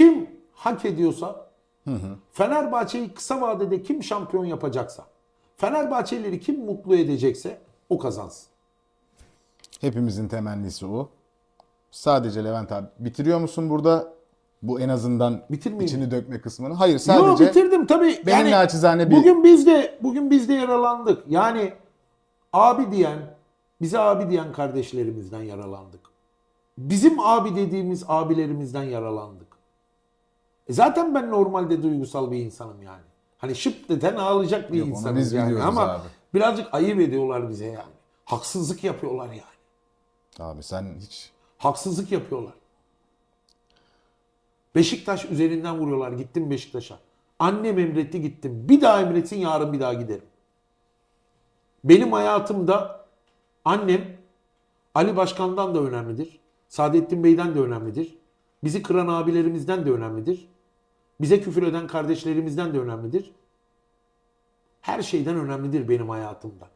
Kim hak ediyorsa Fenerbahçe'yi kısa vadede kim şampiyon yapacaksa Fenerbahçelileri kim mutlu edecekse o kazansın. Hepimizin temennisi o. Sadece Levent abi bitiriyor musun burada? Bu en azından Bitirmeyeyim. içini dökme kısmını. Hayır sadece bitirdim tabii. benim yani naçizane bir- Bugün biz de bugün biz de yaralandık. Yani abi diyen, bize abi diyen kardeşlerimizden yaralandık. Bizim abi dediğimiz abilerimizden yaralandık. E zaten ben normalde duygusal bir insanım yani. Hani şıp deden ağlayacak bir Yok, insanım biz yani ama abi. birazcık ayıp ediyorlar bize yani. Haksızlık yapıyorlar yani. abi sen hiç Haksızlık yapıyorlar. Beşiktaş üzerinden vuruyorlar. Gittim Beşiktaş'a. Annem emretti gittim. Bir daha emretsin yarın bir daha giderim. Benim hayatımda annem Ali Başkan'dan da önemlidir. Saadettin Bey'den de önemlidir. Bizi kıran abilerimizden de önemlidir. Bize küfür eden kardeşlerimizden de önemlidir. Her şeyden önemlidir benim hayatımda.